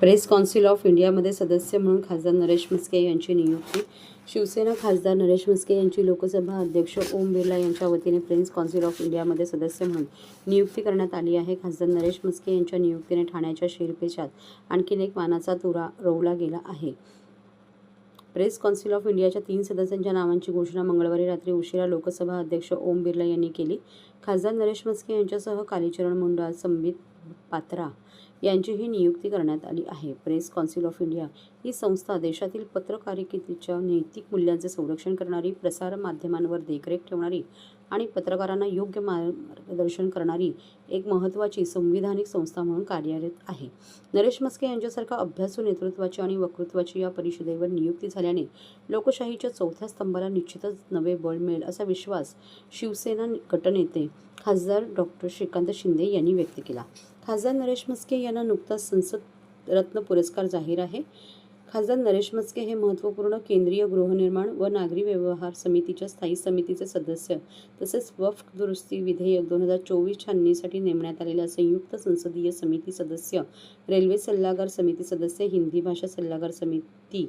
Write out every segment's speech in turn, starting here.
Press council of इंडियामध्ये सदस्य म्हणून खासदार नरेश म्हस्के यांची नियुक्ती. शिवसेना खासदार नरेश म्हस्के यांची लोकसभा अध्यक्ष ओम बिर्ला यांच्या वतीने प्रेस कौन्सिल ऑफ इंडियामध्ये सदस्य म्हणून नियुक्ती करण्यात आली आहे. खासदार नरेश म्हस्के यांच्या नियुक्तीने ठाण्याच्या शिरपेचात आणखीन एक मानाचा तुरा रोवला गेला आहे. प्रेस कौन्सिल ऑफ इंडियाच्या तीन सदस्यांच्या नावांची घोषणा मंगळवारी रात्री उशिरा लोकसभा अध्यक्ष ओम बिर्ला यांनी केली. खासदार नरेश म्हस्के यांच्यासह कालीचरण मुंडा संबित पात्रा यांचीही नियुक्ती करण्यात आली आहे. प्रेस कौन्सिल ऑफ इंडिया ही संस्था देशातील पत्रकारितेच्या नैतिक मूल्यांचे संरक्षण करणारी प्रसार माध्यमांवर देखरेख ठेवणारी आणि पत्रकारांना योग्य मार्गदर्शन करणारी एक महत्त्वाची संविधानिक संस्था म्हणून कार्यरत आहे. नरेश मस्के यांच्यासारखा अभ्यासू नेतृत्वाची आणि वक्तृत्वाची या परिषदेवर नियुक्ती झाल्याने लोकशाहीच्या चौथ्या स्तंभाला निश्चितच नवे बळ मिळेल असा विश्वास शिवसेना गटनेते खासदार डॉक्टर श्रीकांत शिंदे यांनी व्यक्त केला. खासदार नरेश म्हस्के यांना नुकताच संसद रत्न पुरस्कार जाहीर आहे. खासदार नरेश मस्के हे महत्त्वपूर्ण केंद्रीय गृहनिर्माण व नागरी व्यवहार समितीच्या स्थायी समितीचे सदस्य. तसेच वफ दुरुस्ती विधेयक दोन हजार चोवीस छाननीसाठी नेमण्यात आलेल्या संयुक्त संसदीय समिती सदस्य रेल्वे सल्लागार समिती सदस्य हिंदी भाषा सल्लागार समिती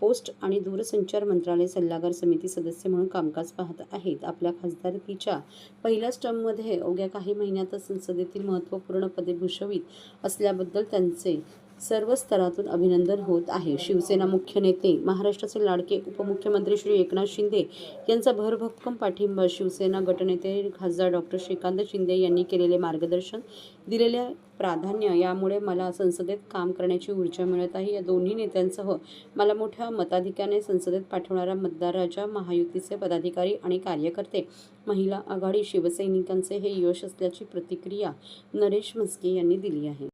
पोस्ट आणि दूरसंचार मंत्रालय सल्लागार समिती सदस्य म्हणून कामकाज पाहत आहेत. आपल्या खासदारकीच्या पहिल्या स्टंपमध्ये अवघ्या काही महिन्यातच संसदेतील महत्त्वपूर्ण पदे भूषवित असल्याबद्दल त्यांचे सर्व स्तरातून अभिनंदन होत आहे. शिवसेना मुख्य नेते महाराष्ट्राचे लाडके उपमुख्यमंत्री श्री एकनाथ शिंदे यांचा भरभक्कम पाठिंबा शिवसेना गटनेते खासदार डॉक्टर श्रीकांत शिंदे यांनी केलेले मार्गदर्शन दिलेल्या प्राधान्य यामुळे मला संसदेत काम करण्याची ऊर्जा मिळत आहे. या दोन्ही नेत्यांसह मला मोठ्या मताधिक्याने संसदेत पाठवणाऱ्या मतदाराच्या महायुतीचे पदाधिकारी आणि कार्यकर्ते महिला आघाडी शिवसैनिकांचे हे यश असल्याची प्रतिक्रिया नरेश म्हस्के यांनी दिली आहे.